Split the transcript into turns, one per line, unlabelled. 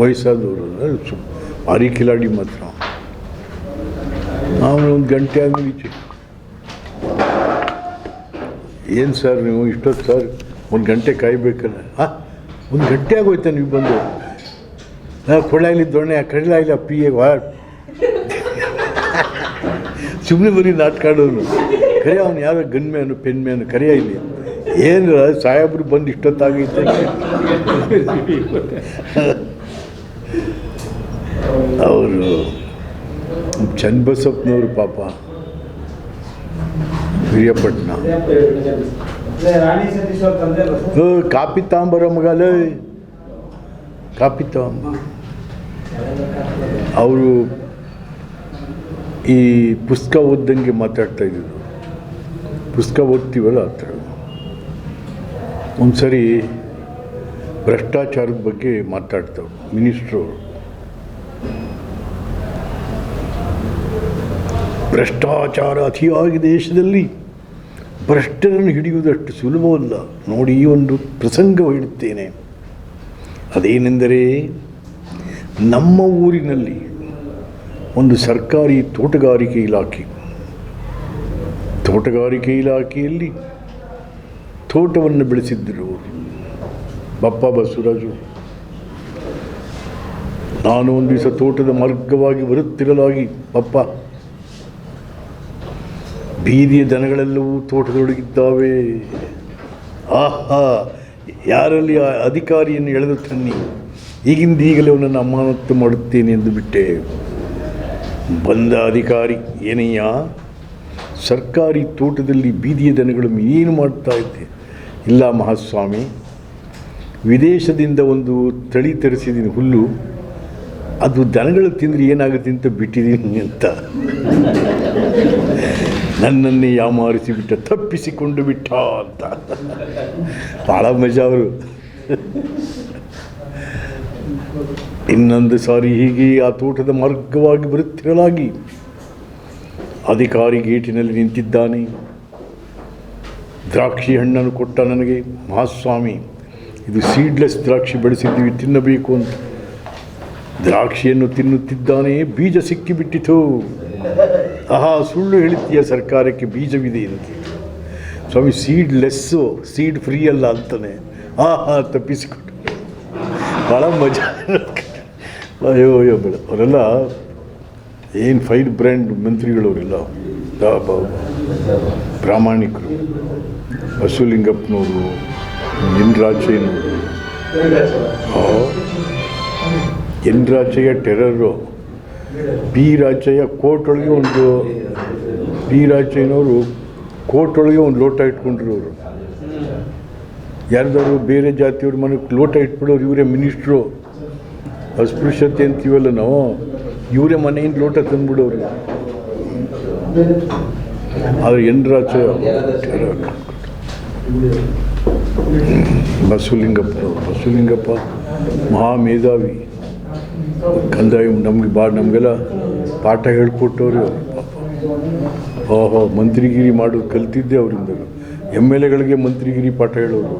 ವಯಸ್ಸಾದವರು ಸು ಭಾರಿ ಕಿಲಾಡಿ ಮಾತ್ರ. ಆಮೇಲೆ ಒಂದು ಗಂಟೆ ಈಚೆ. ಏನು ಸರ್ ನೀವು ಇಷ್ಟೊತ್ತು ಸರ್ ಒಂದು ಗಂಟೆ ಕಾಯಬೇಕಲ್ಲ? ಹಾಂ? ಒಂದು ಗಂಟೆ ಆಗೋಯ್ತಾ ನೀವು ಬಂದು? ನಾ ಕೊಳ್ಳಾಗಲಿ ದೊಣ್ಣೆ ಕಡಲಾಗಿಲ್ಲ ಪಿ ಎ ವಾ? ಸುಮ್ಮನೆ ಬರೀ ನಾಟಕ ಆಡೋನು. ಕರೆ ಅವನು ಯಾರೋ ಗನ್ ಮ್ಯಾನು ಪೆನ್ ಮ್ಯಾನು ಕರೆಯ ಇಲ್ಲಿ. ಏನು ಸಾಹೇಬ್ರು ಬಂದು ಇಷ್ಟೊತ್ತಾಗೈತೆ. ಅವರು ಚನ್ನಬಸಪ್ಪನವರು ಪಾಪ? ಓ ಕಾಪಿ ತಾಂಬರ ಮಗಲೇ ಕಾಪಿ ತಾಂಬ. ಅವರು ಈ ಪುಸ್ತಕ ಓದ್ದಂಗೆ ಮಾತಾಡ್ತಾ ಇದ್ದರು ಪುಸ್ತಕ ಓದ್ತೀವಲ್ಲ ಆ ಥರ. ಒಂದು ಸರಿ ಭ್ರಷ್ಟಾಚಾರದ ಬಗ್ಗೆ ಮಾತಾಡ್ತವ್ರು ಮಿನಿಸ್ಟ್ರು ಭ್ರಷ್ಟಾಚಾರ ಅತಿಯಾಗಿ ದೇಶದಲ್ಲಿ ಭ್ರಷ್ಟರನ್ನು ಹಿಡಿಯುವುದಷ್ಟು ಸುಲಭವಲ್ಲ. ನೋಡಿ ಈ ಒಂದು ಪ್ರಸಂಗ ಹೇಳುತ್ತೇನೆ. ಅದೇನೆಂದರೆ ನಮ್ಮ ಊರಿನಲ್ಲಿ ಒಂದು ಸರ್ಕಾರಿ ತೋಟಗಾರಿಕೆ ಇಲಾಖೆ. ತೋಟಗಾರಿಕೆ ಇಲಾಖೆಯಲ್ಲಿ ತೋಟವನ್ನು ಬೆಳೆಸಿದ್ದರು ಬಪ್ಪ ಬಸವರಾಜು. ನಾನು ಒಂದು ದಿವಸ ತೋಟದ ಮಾರ್ಗವಾಗಿ ಬರುತ್ತಿರಲಾಗಿ ಪಪ್ಪ ಬೀದಿಯ ದನಗಳೆಲ್ಲವೂ ತೋಟದೊಳಗಿದ್ದಾವೆ. ಆಹಾ, ಯಾರಲ್ಲಿ ಆ ಅಧಿಕಾರಿಯನ್ನು ಎಳೆದು ತನ್ನಿ ಈಗಿಂದ ಈಗಲೇ ಅವನನ್ನು ಅಮಾನತ್ತು ಮಾಡುತ್ತೇನೆ ಎಂದು ಬಿಟ್ಟೆ. ಬಂದ ಅಧಿಕಾರಿ ಏನಯ್ಯ ಸರ್ಕಾರಿ ತೋಟದಲ್ಲಿ ಬೀದಿಯ ದನಗಳು ಏನು ಮಾಡ್ತಾ ಇದ್ದೆ? ಇಲ್ಲ ಮಹಾಸ್ವಾಮಿ, ವಿದೇಶದಿಂದ ಒಂದು ತಳಿ ತರಿಸಿದ್ದೀನಿ ಹುಲ್ಲು. ಅದು ದನಗಳು ತಿಂದರೆ ಏನಾಗುತ್ತೆ ಅಂತ ಬಿಟ್ಟಿದ್ದೀನಿ ಅಂತ. ನನ್ನನ್ನೇ ಯಾಮಾರಿಸಿ ಬಿಟ್ಟ ತಪ್ಪಿಸಿಕೊಂಡು ಬಿಟ್ಟ ಅಂತ. ಭಾಳ ಮಜಾ ಅವರು. ಇನ್ನೊಂದು ಸಾರಿ ಹೀಗೆ ಆ ತೋಟದ ಮಾರ್ಗವಾಗಿ ಬರುತ್ತಿರಲಾಗಿ, ಅಧಿಕಾರಿ ಗೇಟಿನಲ್ಲಿ ನಿಂತಿದ್ದಾನೆ. ದ್ರಾಕ್ಷಿ ಹಣ್ಣನ್ನು ಕೊಟ್ಟ ನನಗೆ ಮಹಾಸ್ವಾಮಿ ಇದು ಸೀಡ್ಲೆಸ್ ದ್ರಾಕ್ಷಿ ಬೆಳೆಸಿದ್ದೀವಿ, ತಿನ್ನಬೇಕು ಅಂತ. ದ್ರಾಕ್ಷಿಯನ್ನು ತಿನ್ನುತ್ತಿದ್ದಾನೆ ಬೀಜ ಸಿಕ್ಕಿಬಿಟ್ಟಿತು. ಆಹಾ, ಸುಳ್ಳು ಹೇಳುತ್ತೀಯ ಸರ್ಕಾರಕ್ಕೆ ಬೀಜವಿದೆ ಅಂತ ಸ್ವಾಮಿ ಸೀಡ್ ಲೆಸ್ಸು ಸೀಡ್ ಫ್ರೀ ಅಲ್ಲ ಅಂತಾನೆ. ಆಹಾ ತಪ್ಪಿಸಿಕೊಟ್ಟು ಭಾಳ ಮಜಾ ಅಯ್ಯೋ ಅಯ್ಯೋ, ಬೇಡ. ಅವರೆಲ್ಲ ಏನು ಫೈಟ್ ಬ್ರ್ಯಾಂಡ್ ಮಂತ್ರಿಗಳವರೆಲ್ಲ? ಪ್ರಾಮಾಣಿಕರು. ಬಸವಲಿಂಗಪ್ಪನವರು N ರಾಜಯ್ಯನವರು N Rajaiah terror B Rajaiah court ಒಂದು, ಬಿ ರಾಜಯ್ಯನವರು ಕೋರ್ಟ್ ಒಂದು ಲೋಟ ಇಟ್ಕೊಂಡಿರೋರು ಯಾರ್ದಾದ್ರು ಬೇರೆ ಜಾತಿಯವ್ರ ಮನೆಗೆ ಲೋಟ ಇಟ್ಬಿಡೋರು ಇವರೇ ಮಿನಿಸ್ಟ್ರು. ಅಸ್ಪೃಶ್ಯತೆ ಅಂತೀವಲ್ಲ ನಾವು? ಇವರೇ ಮನೆಯಿಂದ ಲೋಟ ತಂದ್ಬಿಡೋರು. ಆದರೆ ಎನ್ ರಾಜಯ್ಯ ಬಸವಲಿಂಗಪ್ಪ ಮಹಾ ಮೇಧಾವಿ ಕಂದಾಯ ನಮ್ಗೆ ಭಾಳ ನಮಗೆಲ್ಲ ಪಾಠ ಹೇಳ್ಕೊಟ್ಟವ್ರು ಅವರು ಓಹೋ ಮಂತ್ರಿಗಿರಿ ಮಾಡೋದು ಕಲ್ತಿದ್ದೆ ಅವರಿಂದ ಎಂ ಎಲ್ ಎಗಳಿಗೆ ಮಂತ್ರಿಗಿರಿ ಪಾಠ ಹೇಳೋರು.